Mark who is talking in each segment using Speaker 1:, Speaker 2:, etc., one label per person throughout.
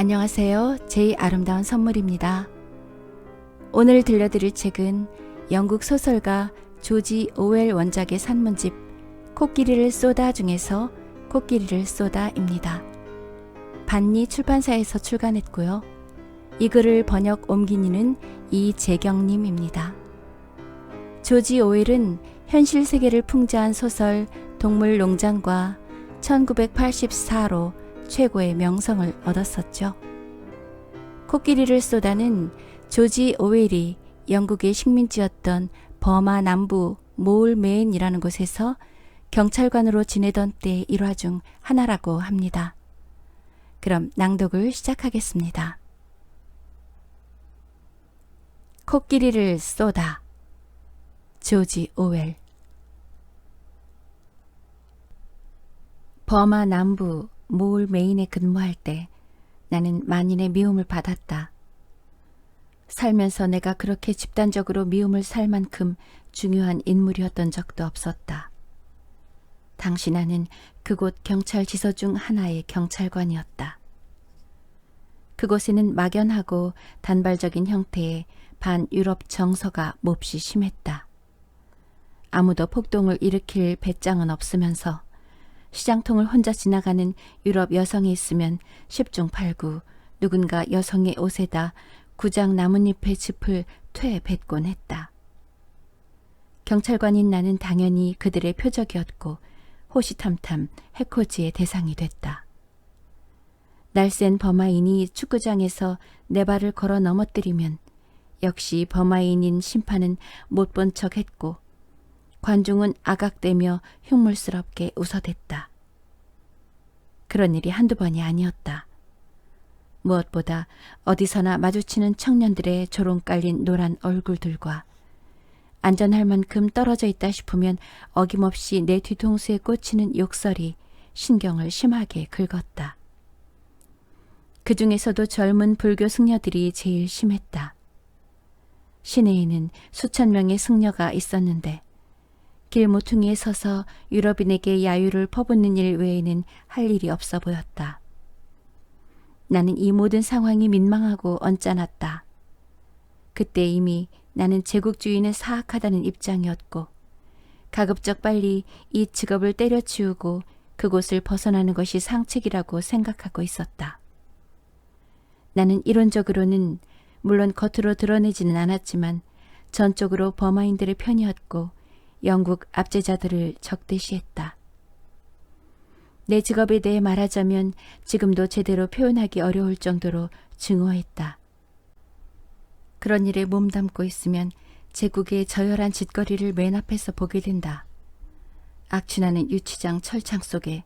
Speaker 1: 안녕하세요. 제이 아름다운 선물입니다. 오늘 들려드릴 책은 영국 소설가 조지 오웰 원작의 산문집 코끼리를 쏘다 중에서 코끼리를 쏘다입니다. 반니 출판사에서 출간했고요. 이 글을 번역 옮긴 이는 이재경님입니다. 조지 오웰은 현실 세계를 풍자한 소설 동물 농장과 1984로 최고의 명성을 얻었었죠. 코끼리를 쏘다는 조지 오웰이 영국의 식민지였던 버마 남부 모울메인이라는 곳에서 경찰관으로 지내던 때의 일화 중 하나라고 합니다. 그럼 낭독을 시작하겠습니다. 코끼리를 쏘다. 조지 오웰 버마 남부 모울 메인에 근무할 때 나는 만인의 미움을 받았다. 살면서 내가 그렇게 집단적으로 미움을 살 만큼 중요한 인물이었던 적도 없었다. 당시 나는 그곳 경찰 지서 중 하나의 경찰관이었다. 그곳에는 막연하고 단발적인 형태의 반유럽 정서가 몹시 심했다. 아무도 폭동을 일으킬 배짱은 없으면서 시장통을 혼자 지나가는 유럽 여성이 있으면 10중 8구 누군가 여성의 옷에다 구장 나뭇잎의 짚을 퇴 뱉곤 했다. 경찰관인 나는 당연히 그들의 표적이었고 호시탐탐 해코지의 대상이 됐다. 날쌘 범아인이 축구장에서 내 발을 걸어 넘어뜨리면 역시 범아인인 심판은 못 본 척 했고 관중은 아각대며 흉물스럽게 웃어댔다. 그런 일이 한두 번이 아니었다. 무엇보다 어디서나 마주치는 청년들의 조롱 깔린 노란 얼굴들과 안전할 만큼 떨어져 있다 싶으면 어김없이 내 뒤통수에 꽂히는 욕설이 신경을 심하게 긁었다. 그 중에서도 젊은 불교 승려들이 제일 심했다. 시내에는 수천 명의 승려가 있었는데 길 모퉁이에 서서 유럽인에게 야유를 퍼붓는 일 외에는 할 일이 없어 보였다. 나는 이 모든 상황이 민망하고 언짢았다. 그때 이미 나는 제국주의는 사악하다는 입장이었고 가급적 빨리 이 직업을 때려치우고 그곳을 벗어나는 것이 상책이라고 생각하고 있었다. 나는 이론적으로는 물론 겉으로 드러내지는 않았지만 전적으로 버마인들의 편이었고 영국 압제자들을 적대시했다. 내 직업에 대해 말하자면 지금도 제대로 표현하기 어려울 정도로 증오했다. 그런 일에 몸담고 있으면 제국의 저열한 짓거리를 맨 앞에서 보게 된다. 악취나는 유치장 철창 속에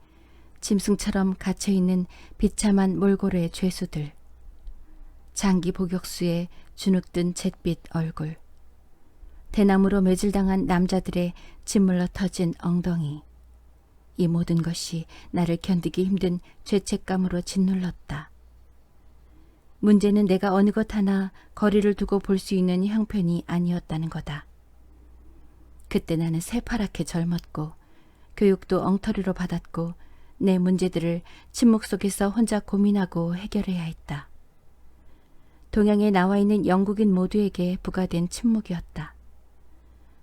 Speaker 1: 짐승처럼 갇혀있는 비참한 몰골의 죄수들. 장기 복역수에 주눅든 잿빛 얼굴. 대나무로 매질당한 남자들의 짓물러 터진 엉덩이. 이 모든 것이 나를 견디기 힘든 죄책감으로 짓눌렀다. 문제는 내가 어느 것 하나 거리를 두고 볼 수 있는 형편이 아니었다는 거다. 그때 나는 새파랗게 젊었고 교육도 엉터리로 받았고 내 문제들을 침묵 속에서 혼자 고민하고 해결해야 했다. 동양에 나와 있는 영국인 모두에게 부과된 침묵이었다.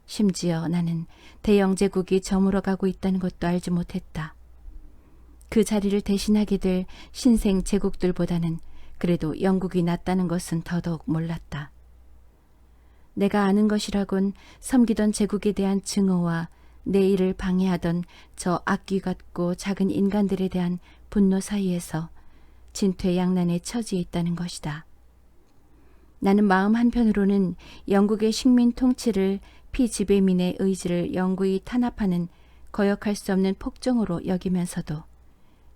Speaker 1: 심지어 나는 대영 제국이 저물어가고 있다는 것도 알지 못했다. 그 자리를 대신하게 될 신생 제국들보다는 그래도 영국이 낫다는 것은 더더욱 몰랐다. 내가 아는 것이라곤 섬기던 제국에 대한 증오와 내 일을 방해하던 저 악귀 같고 작은 인간들에 대한 분노 사이에서 진퇴양난에 처지해 있다는 것이다. 나는 마음 한편으로는 영국의 식민 통치를 피지배민의 의지를 영구히 탄압하는 거역할 수 없는 폭정으로 여기면서도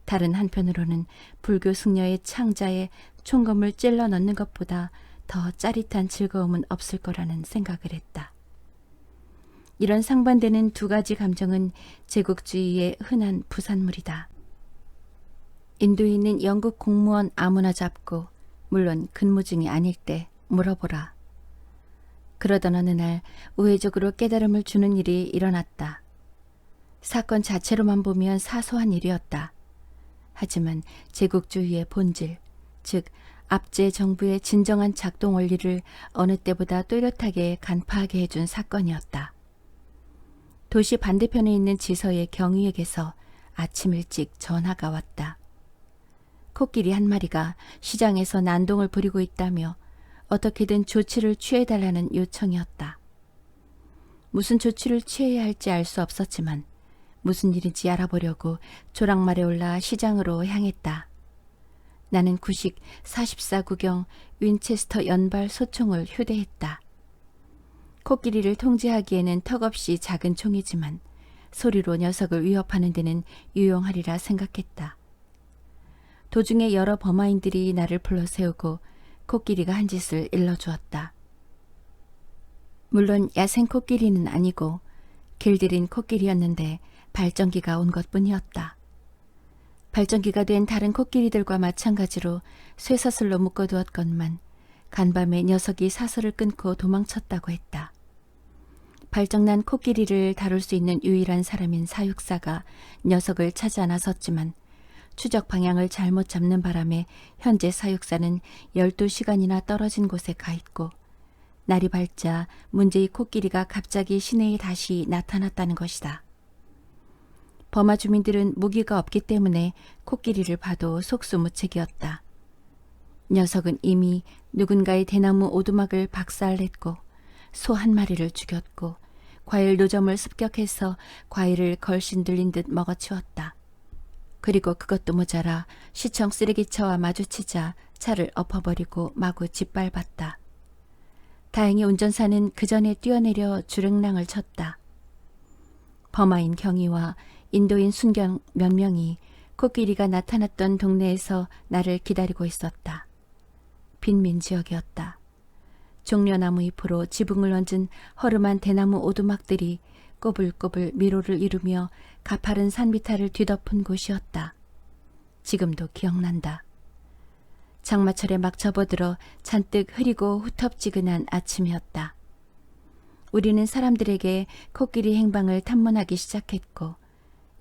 Speaker 1: 다른 한편으로는 불교 승려의 창자에 총검을 찔러 넣는 것보다 더 짜릿한 즐거움은 없을 거라는 생각을 했다. 이런 상반되는 두 가지 감정은 제국주의의 흔한 부산물이다. 있는 영국 공무원 아무나 잡고 물론 근무 중이 아닐 때 물어보라. 그러던 어느 날 우회적으로 깨달음을 주는 일이 일어났다. 사건 자체로만 보면 사소한 일이었다. 하지만 제국주의의 본질, 즉 압제 정부의 진정한 작동 원리를 어느 때보다 또렷하게 간파하게 해준 사건이었다. 도시 반대편에 있는 지서의 경위에게서 아침 일찍 전화가 왔다. 코끼리 한 마리가 시장에서 난동을 부리고 있다며 어떻게든 조치를 취해달라는 요청이었다. 무슨 조치를 취해야 할지 알 수 없었지만 무슨 일인지 알아보려고 조랑말에 올라 시장으로 향했다. 나는 구식 44구경 윈체스터 연발 소총을 휴대했다. 코끼리를 통제하기에는 턱없이 작은 총이지만 소리로 녀석을 위협하는 데는 유용하리라 생각했다. 도중에 여러 범아인들이 나를 불러 세우고 코끼리가 한 짓을 일러주었다. 물론 야생 코끼리는 아니고 길들인 코끼리였는데 발전기가 온 것뿐이었다. 발전기가 된 다른 코끼리들과 마찬가지로 쇠사슬로 묶어두었건만 간밤에 녀석이 사슬을 끊고 도망쳤다고 했다. 발정난 코끼리를 다룰 수 있는 유일한 사람인 사육사가 녀석을 찾아 나섰지만 추적 방향을 잘못 잡는 바람에 현재 사육사는 12시간이나 떨어진 곳에 가 있고 날이 밝자 문제의 코끼리가 갑자기 시내에 다시 나타났다는 것이다. 버마 주민들은 무기가 없기 때문에 코끼리를 봐도 속수무책이었다. 녀석은 이미 누군가의 대나무 오두막을 박살냈고 소 한 마리를 죽였고 과일 노점을 습격해서 과일을 걸신 들린 듯 먹어치웠다. 그리고 그것도 모자라 시청 쓰레기차와 마주치자 차를 엎어버리고 마구 짓밟았다. 다행히 운전사는 그 전에 뛰어내려 주랭랑을 쳤다. 범아인 경위와 인도인 순경 몇 명이 코끼리가 나타났던 동네에서 나를 기다리고 있었다. 빈민 지역이었다. 종려나무 잎으로 지붕을 얹은 허름한 대나무 오두막들이 꼬불꼬불 미로를 이루며 가파른 산비탈을 뒤덮은 곳이었다. 지금도 기억난다. 장마철에 막 접어들어 잔뜩 흐리고 후텁지근한 아침이었다. 우리는 사람들에게 코끼리 행방을 탐문하기 시작했고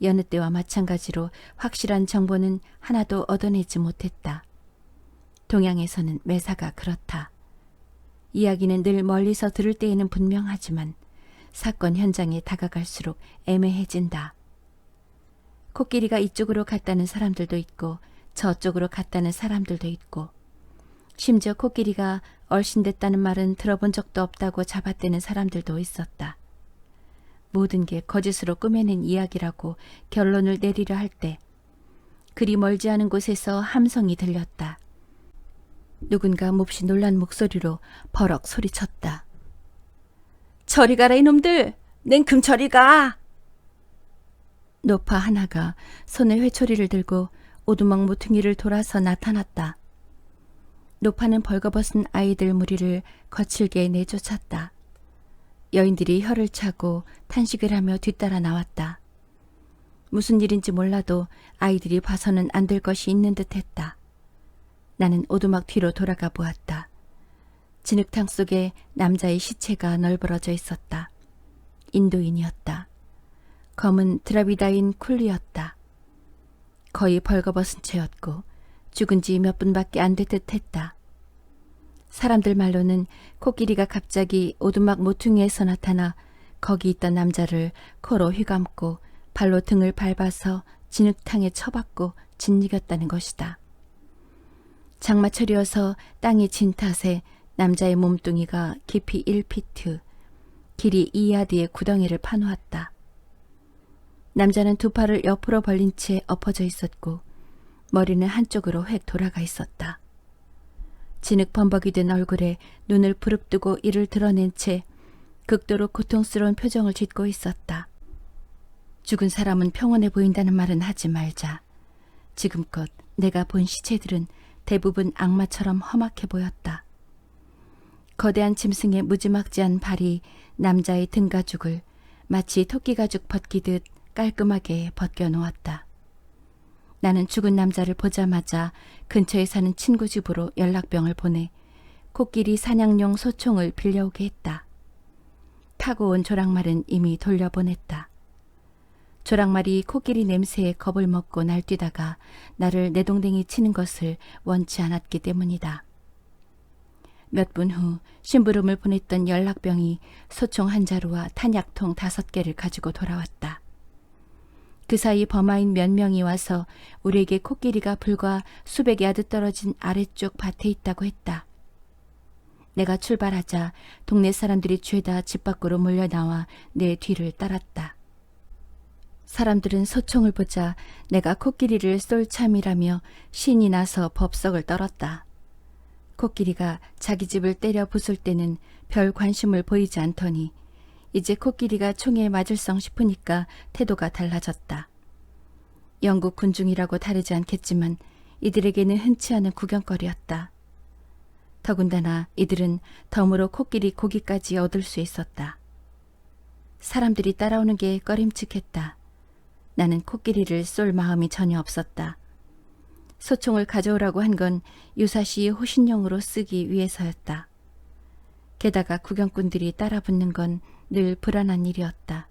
Speaker 1: 여느 때와 마찬가지로 확실한 정보는 하나도 얻어내지 못했다. 동양에서는 매사가 그렇다. 이야기는 늘 멀리서 들을 때에는 분명하지만 사건 현장에 다가갈수록 애매해진다. 코끼리가 이쪽으로 갔다는 사람들도 있고 저쪽으로 갔다는 사람들도 있고 심지어 코끼리가 얼씬됐다는 말은 들어본 적도 없다고 잡아떼는 사람들도 있었다. 모든 게 거짓으로 꾸며낸 이야기라고 결론을 내리려 할 때 그리 멀지 않은 곳에서 함성이 들렸다. 누군가 몹시 놀란 목소리로 버럭 소리쳤다. 저리 가라 이놈들! 냉큼 저리 가! 노파 하나가 손에 회초리를 들고 오두막 모퉁이를 돌아서 나타났다. 노파는 벌거벗은 아이들 무리를 거칠게 내쫓았다. 여인들이 혀를 차고 탄식을 하며 뒤따라 나왔다. 무슨 일인지 몰라도 아이들이 봐서는 안 될 것이 있는 듯 했다. 나는 오두막 뒤로 돌아가 보았다. 진흙탕 속에 남자의 시체가 널브러져 있었다. 인도인이었다. 검은 드라비다인 쿨리였다. 거의 벌거벗은 채였고 죽은 지 몇 분밖에 안될 듯했다. 사람들 말로는 코끼리가 갑자기 오두막 모퉁이에서 나타나 거기 있던 남자를 코로 휘감고 발로 등을 밟아서 진흙탕에 쳐박고 짓이겼다는 것이다. 장마철이어서 땅이 진 탓에 남자의 몸뚱이가 깊이 1피트, 길이 2야드의 구덩이를 파놓았다. 남자는 두 팔을 옆으로 벌린 채 엎어져 있었고 머리는 한쪽으로 획 돌아가 있었다. 진흙 범벅이 된 얼굴에 눈을 부릅뜨고 이를 드러낸 채 극도로 고통스러운 표정을 짓고 있었다. 죽은 사람은 평온해 보인다는 말은 하지 말자. 지금껏 내가 본 시체들은 대부분 악마처럼 험악해 보였다. 거대한 짐승의 무지막지한 발이 남자의 등 가죽을 마치 토끼 가죽 벗기듯 깔끔하게 벗겨 놓았다. 나는 죽은 남자를 보자마자 근처에 사는 친구 집으로 연락병을 보내 코끼리 사냥용 소총을 빌려오게 했다. 타고 온 조랑말은 이미 돌려보냈다. 조랑말이 코끼리 냄새에 겁을 먹고 날뛰다가 나를 내동댕이 치는 것을 원치 않았기 때문이다. 몇 분 후 심부름을 보냈던 연락병이 소총 한 자루와 탄약통 다섯 개를 가지고 돌아왔다. 그 사이 범아인 몇 명이 와서 우리에게 코끼리가 불과 수백 야드 떨어진 아래쪽 밭에 있다고 했다. 내가 출발하자 동네 사람들이 죄다 집 밖으로 몰려 나와 내 뒤를 따랐다. 사람들은 소총을 보자 내가 코끼리를 쏠 참이라며 신이 나서 법석을 떨었다. 코끼리가 자기 집을 때려 부술 때는 별 관심을 보이지 않더니 이제 코끼리가 총에 맞을성 싶으니까 태도가 달라졌다. 영국 군중이라고 다르지 않겠지만 이들에게는 흔치 않은 구경거리였다. 더군다나 이들은 덤으로 코끼리 고기까지 얻을 수 있었다. 사람들이 따라오는 게 꺼림칙했다. 나는 코끼리를 쏠 마음이 전혀 없었다. 소총을 가져오라고 한 건 유사시 호신용으로 쓰기 위해서였다. 게다가 구경꾼들이 따라 붙는 건 늘 불안한 일이었다.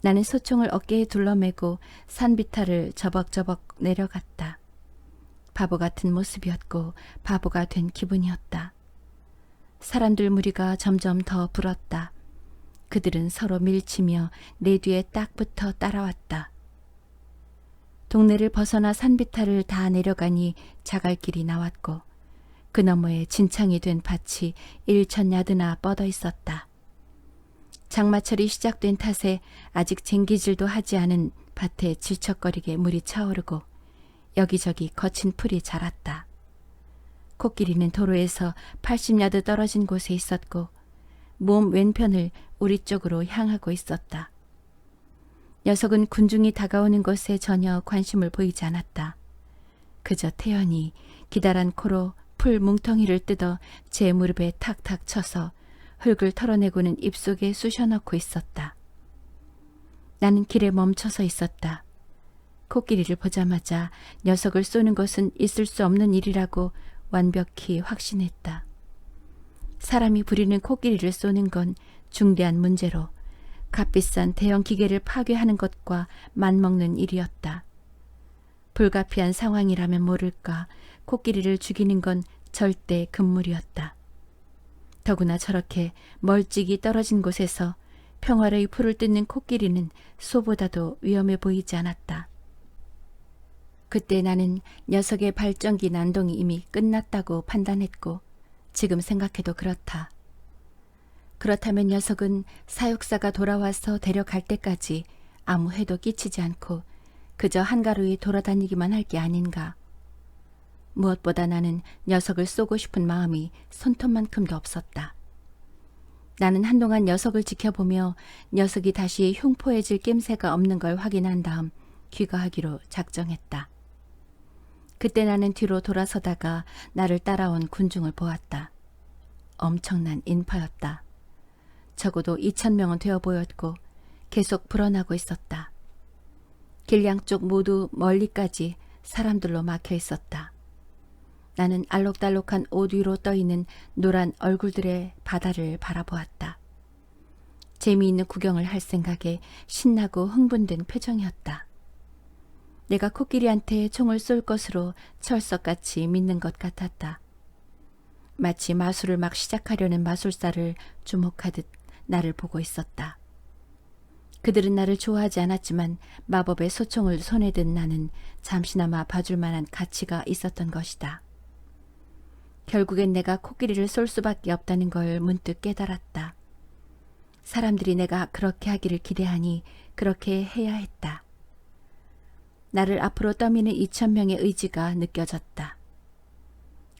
Speaker 1: 나는 소총을 어깨에 둘러매고 산비탈을 저벅저벅 내려갔다. 바보 같은 모습이었고 바보가 된 기분이었다. 사람들 무리가 점점 더 불었다. 그들은 서로 밀치며 내 뒤에 딱 붙어 따라왔다. 동네를 벗어나 산비탈을 다 내려가니 자갈길이 나왔고 그 너머에 진창이 된 밭이 일천 야드나 뻗어 있었다. 장마철이 시작된 탓에 아직 쟁기질도 하지 않은 밭에 질척거리게 물이 차오르고 여기저기 거친 풀이 자랐다. 코끼리는 도로에서 80야드 떨어진 곳에 있었고 몸 왼편을 우리 쪽으로 향하고 있었다. 녀석은 군중이 다가오는 것에 전혀 관심을 보이지 않았다. 그저 태연히 기다란 코로 풀 뭉텅이를 뜯어 제 무릎에 탁탁 쳐서 흙을 털어내고는 입속에 쑤셔넣고 있었다. 나는 길에 멈춰서 있었다. 코끼리를 보자마자 녀석을 쏘는 것은 있을 수 없는 일이라고 완벽히 확신했다. 사람이 부리는 코끼리를 쏘는 건 중대한 문제로 값비싼 대형 기계를 파괴하는 것과 맞먹는 일이었다. 불가피한 상황이라면 모를까 코끼리를 죽이는 건 절대 금물이었다. 더구나 저렇게 멀찍이 떨어진 곳에서 평화의 풀을 뜯는 코끼리는 소보다도 위험해 보이지 않았다. 그때 나는 녀석의 발전기 난동이 이미 끝났다고 판단했고 지금 생각해도 그렇다. 그렇다면 녀석은 사육사가 돌아와서 데려갈 때까지 아무 해도 끼치지 않고 그저 한가로이 돌아다니기만 할 게 아닌가. 무엇보다 나는 녀석을 쏘고 싶은 마음이 손톱만큼도 없었다. 나는 한동안 녀석을 지켜보며 녀석이 다시 흉포해질 낌새가 없는 걸 확인한 다음 귀가하기로 작정했다. 그때 나는 뒤로 돌아서다가 나를 따라온 군중을 보았다. 엄청난 인파였다. 적어도 2천 명은 되어 보였고 계속 불어나고 있었다. 길 양 쪽 모두 멀리까지 사람들로 막혀 있었다. 나는 알록달록한 옷 위로 떠있는 노란 얼굴들의 바다를 바라보았다. 재미있는 구경을 할 생각에 신나고 흥분된 표정이었다. 내가 코끼리한테 총을 쏠 것으로 철석같이 믿는 것 같았다. 마치 마술을 막 시작하려는 마술사를 주목하듯 나를 보고 있었다. 그들은 나를 좋아하지 않았지만 마법의 소총을 손에 든 나는 잠시나마 봐줄 만한 가치가 있었던 것이다. 결국엔 내가 코끼리를 쏠 수밖에 없다는 걸 문득 깨달았다. 사람들이 내가 그렇게 하기를 기대하니 그렇게 해야 했다. 나를 앞으로 떠미는 2천 명의 의지가 느껴졌다.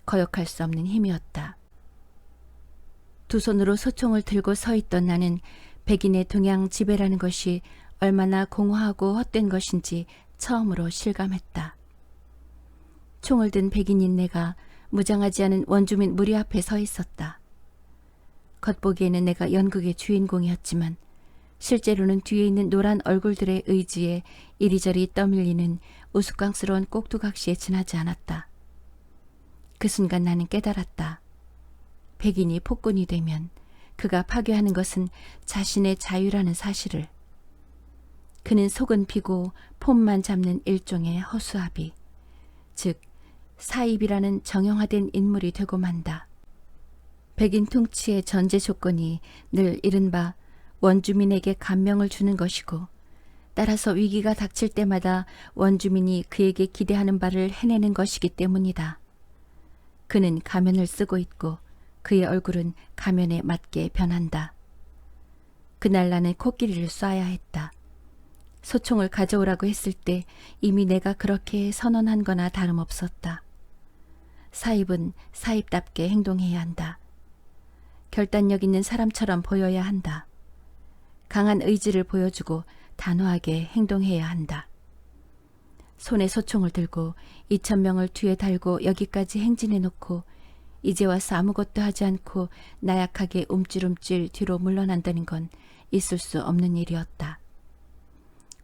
Speaker 1: 거역할 수 없는 힘이었다. 두 손으로 소총을 들고 서 있던 나는 백인의 동양 지배라는 것이 얼마나 공허하고 헛된 것인지 처음으로 실감했다. 총을 든 백인인 내가 무장하지 않은 원주민 무리 앞에 서 있었다. 겉보기에는 내가 연극의 주인공이었지만 실제로는 뒤에 있는 노란 얼굴들의 의지에 이리저리 떠밀리는 우스꽝스러운 꼭두각시에 지나지 않았다. 그 순간 나는 깨달았다. 백인이 폭군이 되면 그가 파괴하는 것은 자신의 자유라는 사실을. 그는 속은 비고 폼만 잡는 일종의 허수아비, 즉 사입이라는 정형화된 인물이 되고 만다. 백인 통치의 전제 조건이 늘 이른바 원주민에게 감명을 주는 것이고 따라서 위기가 닥칠 때마다 원주민이 그에게 기대하는 바를 해내는 것이기 때문이다. 그는 가면을 쓰고 있고 그의 얼굴은 가면에 맞게 변한다. 그날 나는 코끼리를 쏴야 했다. 소총을 가져오라고 했을 때 이미 내가 그렇게 선언한 거나 다름없었다. 사입은 사입답게 행동해야 한다. 결단력 있는 사람처럼 보여야 한다. 강한 의지를 보여주고 단호하게 행동해야 한다. 손에 소총을 들고 2천 명을 뒤에 달고 여기까지 행진해 놓고 이제 와서 아무것도 하지 않고 나약하게 움찔움찔 뒤로 물러난다는 건 있을 수 없는 일이었다.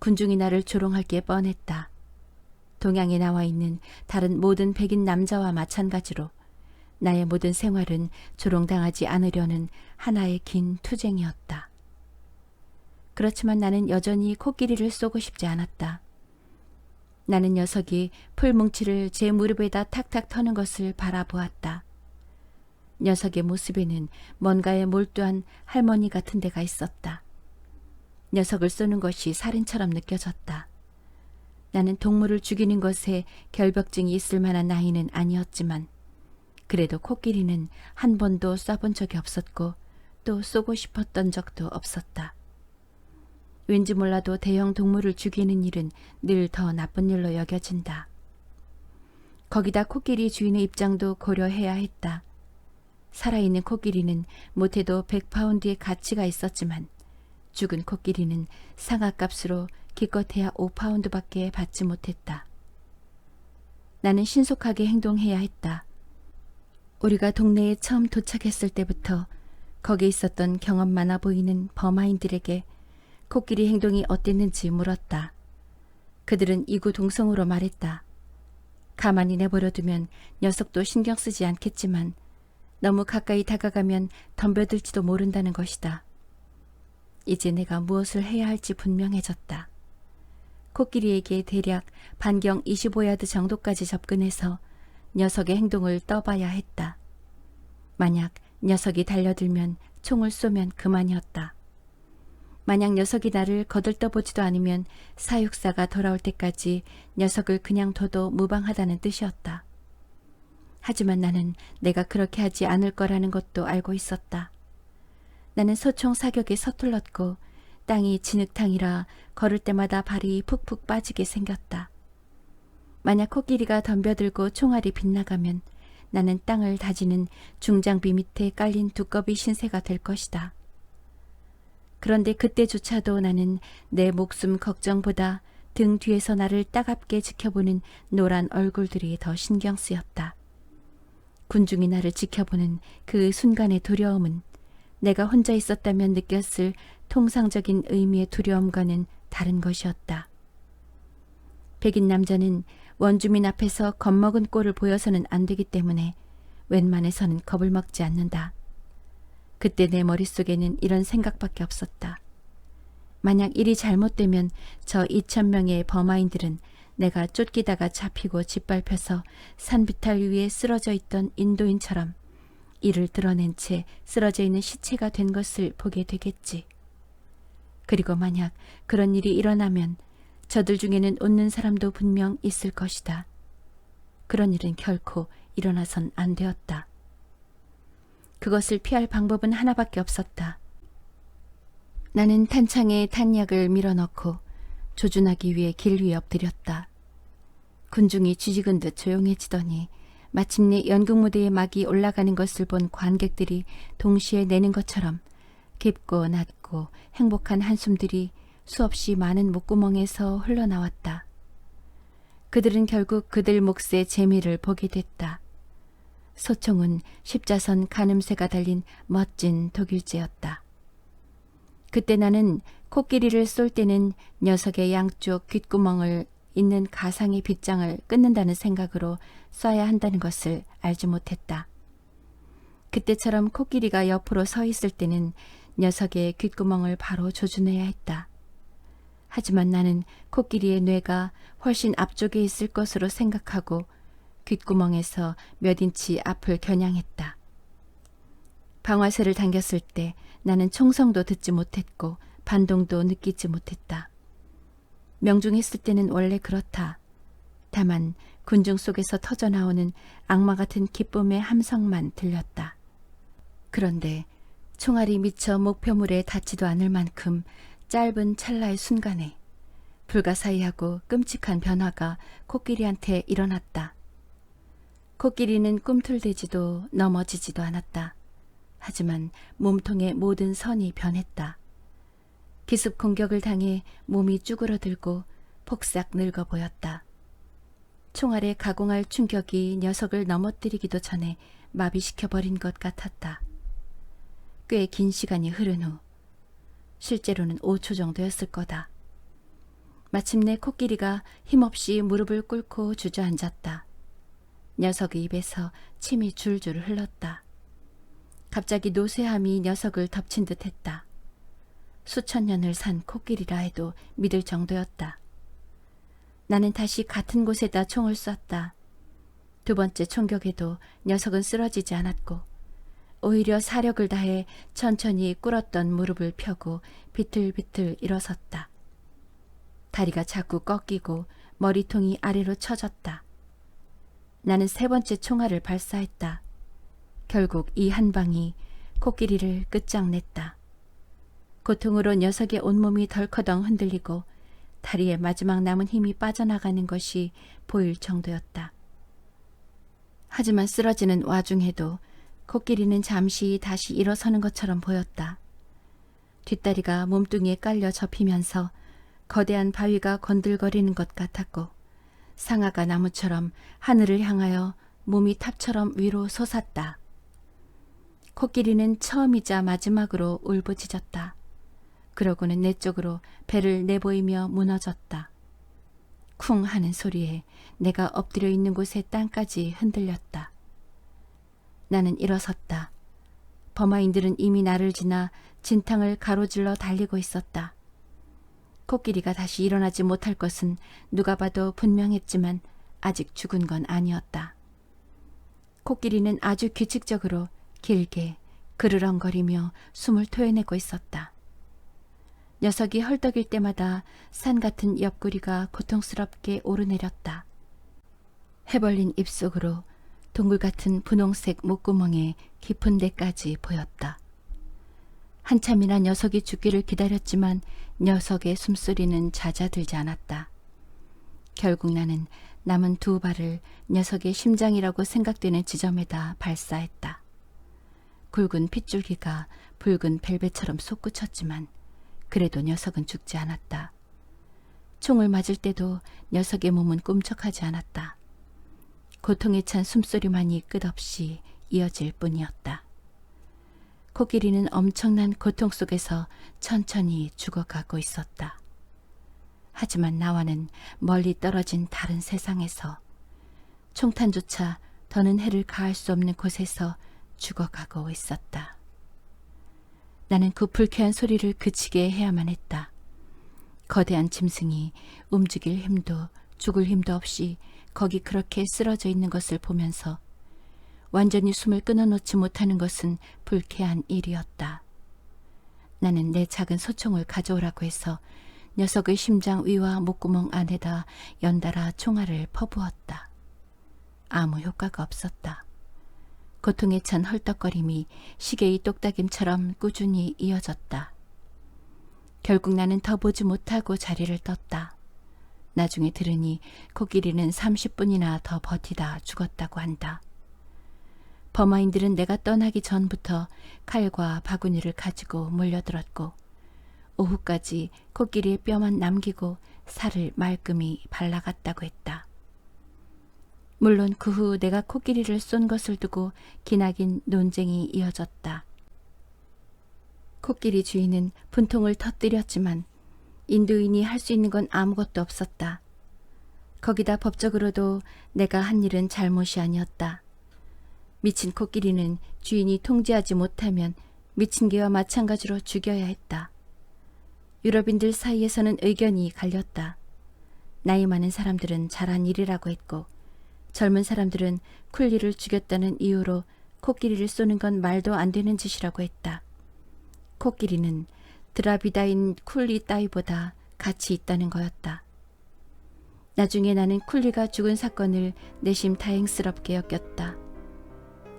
Speaker 1: 군중이 나를 조롱할 게 뻔했다. 동양에 나와 있는 다른 모든 백인 남자와 마찬가지로 나의 모든 생활은 조롱당하지 않으려는 하나의 긴 투쟁이었다. 그렇지만 나는 여전히 코끼리를 쏘고 싶지 않았다. 나는 녀석이 풀뭉치를 제 무릎에다 탁탁 터는 것을 바라보았다. 녀석의 모습에는 뭔가에 몰두한 할머니 같은 데가 있었다. 녀석을 쏘는 것이 살인처럼 느껴졌다. 나는 동물을 죽이는 것에 결벽증이 있을 만한 나이는 아니었지만 그래도 코끼리는 한 번도 쏴본 적이 없었고 또 쏘고 싶었던 적도 없었다. 왠지 몰라도 대형 동물을 죽이는 일은 늘 더 나쁜 일로 여겨진다. 거기다 코끼리 주인의 입장도 고려해야 했다. 살아있는 코끼리는 못해도 100파운드의 가치가 있었지만 죽은 코끼리는 상하값으로 기껏해야 5파운드밖에 받지 못했다. 나는 신속하게 행동해야 했다. 우리가 동네에 처음 도착했을 때부터 거기 있었던 경험 많아 보이는 버마인들에게 코끼리 행동이 어땠는지 물었다. 그들은 이구동성으로 말했다. 가만히 내버려두면 녀석도 신경 쓰지 않겠지만 너무 가까이 다가가면 덤벼들지도 모른다는 것이다. 이제 내가 무엇을 해야 할지 분명해졌다. 코끼리에게 대략 반경 25야드 정도까지 접근해서 녀석의 행동을 떠봐야 했다. 만약 녀석이 달려들면 총을 쏘면 그만이었다. 만약 녀석이 나를 거들떠보지도 않으면 사육사가 돌아올 때까지 녀석을 그냥 둬도 무방하다는 뜻이었다. 하지만 나는 내가 그렇게 하지 않을 거라는 것도 알고 있었다. 나는 소총 사격에 서툴렀고 땅이 진흙탕이라 걸을 때마다 발이 푹푹 빠지게 생겼다. 만약 코끼리가 덤벼들고 총알이 빗나가면 나는 땅을 다지는 중장비 밑에 깔린 두꺼비 신세가 될 것이다. 그런데 그때조차도 나는 내 목숨 걱정보다 등 뒤에서 나를 따갑게 지켜보는 노란 얼굴들이 더 신경 쓰였다. 군중이 나를 지켜보는 그 순간의 두려움은 내가 혼자 있었다면 느꼈을 통상적인 의미의 두려움과는 다른 것이었다. 백인 남자는 원주민 앞에서 겁먹은 꼴을 보여서는 안 되기 때문에 웬만해서는 겁을 먹지 않는다. 그때 내 머릿속에는 이런 생각밖에 없었다. 만약 일이 잘못되면 저 2천 명의 버마인들은 내가 쫓기다가 잡히고 짓밟혀서 산비탈 위에 쓰러져 있던 인도인처럼 이를 드러낸 채 쓰러져 있는 시체가 된 것을 보게 되겠지. 그리고 만약 그런 일이 일어나면 저들 중에는 웃는 사람도 분명 있을 것이다. 그런 일은 결코 일어나선 안 되었다. 그것을 피할 방법은 하나밖에 없었다. 나는 탄창에 탄약을 밀어넣고 조준하기 위해 길 위에 엎드렸다. 군중이 쥐직은 듯 조용해지더니 마침내 연극 무대에 막이 올라가는 것을 본 관객들이 동시에 내는 것처럼 깊고 낮고 행복한 한숨들이 수없이 많은 목구멍에서 흘러나왔다. 그들은 결국 그들 몫의 재미를 보게 됐다. 소총은 십자선 가늠새가 달린 멋진 독일제였다. 그때 나는 코끼리를 쏠 때는 녀석의 양쪽 귓구멍을 있는 가상의 빗장을 끊는다는 생각으로 쏴야 한다는 것을 알지 못했다. 그때처럼 코끼리가 옆으로 서 있을 때는 녀석의 귓구멍을 바로 조준해야 했다. 하지만 나는 코끼리의 뇌가 훨씬 앞쪽에 있을 것으로 생각하고 귓구멍에서 몇 인치 앞을 겨냥했다. 방아쇠를 당겼을 때 나는 총성도 듣지 못했고 반동도 느끼지 못했다. 명중했을 때는 원래 그렇다. 다만 군중 속에서 터져나오는 악마 같은 기쁨의 함성만 들렸다. 그런데 총알이 미쳐 목표물에 닿지도 않을 만큼 짧은 찰나의 순간에 불가사의하고 끔찍한 변화가 코끼리한테 일어났다. 코끼리는 꿈틀대지도 넘어지지도 않았다. 하지만 몸통의 모든 선이 변했다. 기습 공격을 당해 몸이 쭈그러들고 폭삭 늙어 보였다. 총알에 가공할 충격이 녀석을 넘어뜨리기도 전에 마비시켜버린 것 같았다. 꽤 긴 시간이 흐른 후 실제로는 5초 정도였을 거다. 마침내 코끼리가 힘없이 무릎을 꿇고 주저앉았다. 녀석의 입에서 침이 줄줄 흘렀다. 갑자기 노쇠함이 녀석을 덮친 듯 했다. 수천 년을 산 코끼리라 해도 믿을 정도였다. 나는 다시 같은 곳에다 총을 쐈다. 두 번째 총격에도 녀석은 쓰러지지 않았고 오히려 사력을 다해 천천히 꿇었던 무릎을 펴고 비틀비틀 일어섰다. 다리가 자꾸 꺾이고 머리통이 아래로 처졌다. 나는 세 번째 총알을 발사했다. 결국 이 한 방이 코끼리를 끝장냈다. 고통으로 녀석의 온몸이 덜커덩 흔들리고 다리에 마지막 남은 힘이 빠져나가는 것이 보일 정도였다. 하지만 쓰러지는 와중에도 코끼리는 잠시 다시 일어서는 것처럼 보였다. 뒷다리가 몸뚱이에 깔려 접히면서 거대한 바위가 건들거리는 것 같았고 상아가 나무처럼 하늘을 향하여 몸이 탑처럼 위로 솟았다. 코끼리는 처음이자 마지막으로 울부짖었다. 그러고는 내 쪽으로 배를 내보이며 무너졌다. 쿵 하는 소리에 내가 엎드려 있는 곳의 땅까지 흔들렸다. 나는 일어섰다. 범아인들은 이미 나를 지나 진탕을 가로질러 달리고 있었다. 코끼리가 다시 일어나지 못할 것은 누가 봐도 분명했지만 아직 죽은 건 아니었다. 코끼리는 아주 규칙적으로 길게 그르렁거리며 숨을 토해내고 있었다. 녀석이 헐떡일 때마다 산 같은 옆구리가 고통스럽게 오르내렸다. 해벌린 입속으로 동굴 같은 분홍색 목구멍에 깊은 데까지 보였다. 한참이나 녀석이 죽기를 기다렸지만 녀석의 숨소리는 잦아들지 않았다. 결국 나는 남은 두 발을 녀석의 심장이라고 생각되는 지점에다 발사했다. 굵은 핏줄기가 붉은 벨벳처럼 솟구쳤지만 그래도 녀석은 죽지 않았다. 총을 맞을 때도 녀석의 몸은 꿈쩍하지 않았다. 고통에 찬 숨소리만이 끝없이 이어질 뿐이었다. 코끼리는 엄청난 고통 속에서 천천히 죽어가고 있었다. 하지만 나와는 멀리 떨어진 다른 세상에서 총탄조차 더는 해를 가할 수 없는 곳에서 죽어가고 있었다. 나는 그 불쾌한 소리를 그치게 해야만 했다. 거대한 짐승이 움직일 힘도 죽을 힘도 없이 거기 그렇게 쓰러져 있는 것을 보면서 완전히 숨을 끊어놓지 못하는 것은 불쾌한 일이었다. 나는 내 작은 소총을 가져오라고 해서 녀석의 심장 위와 목구멍 안에다 연달아 총알을 퍼부었다. 아무 효과가 없었다. 고통에 찬 헐떡거림이 시계의 똑딱임처럼 꾸준히 이어졌다. 결국 나는 더 보지 못하고 자리를 떴다. 나중에 들으니 코끼리는 30분이나 더 버티다 죽었다고 한다. 범아인들은 내가 떠나기 전부터 칼과 바구니를 가지고 몰려들었고 오후까지 코끼리의 뼈만 남기고 살을 말끔히 발라갔다고 했다. 물론 그 후 내가 코끼리를 쏜 것을 두고 기나긴 논쟁이 이어졌다. 코끼리 주인은 분통을 터뜨렸지만 인도인이 할 수 있는 건 아무것도 없었다. 거기다 법적으로도 내가 한 일은 잘못이 아니었다. 미친 코끼리는 주인이 통제하지 못하면 미친 개와 마찬가지로 죽여야 했다. 유럽인들 사이에서는 의견이 갈렸다. 나이 많은 사람들은 잘한 일이라고 했고 젊은 사람들은 쿨리를 죽였다는 이유로 코끼리를 쏘는 건 말도 안 되는 짓이라고 했다. 코끼리는 드라비다인 쿨리 따위보다 가치 있다는 거였다. 나중에 나는 쿨리가 죽은 사건을 내심 다행스럽게 여겼다.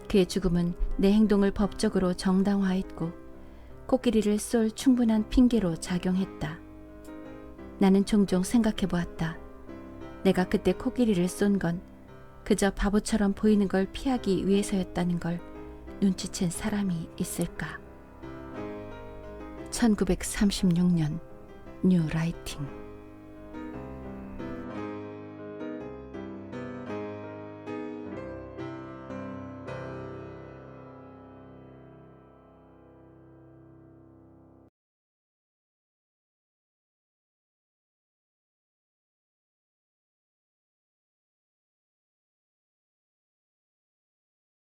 Speaker 1: 그의 죽음은 내 행동을 법적으로 정당화했고 코끼리를 쏠 충분한 핑계로 작용했다. 나는 종종 생각해 보았다. 내가 그때 코끼리를 쏜 건 그저 바보처럼 보이는 걸 피하기 위해서였다는 걸 눈치챈 사람이 있을까? 1936년 뉴 라이팅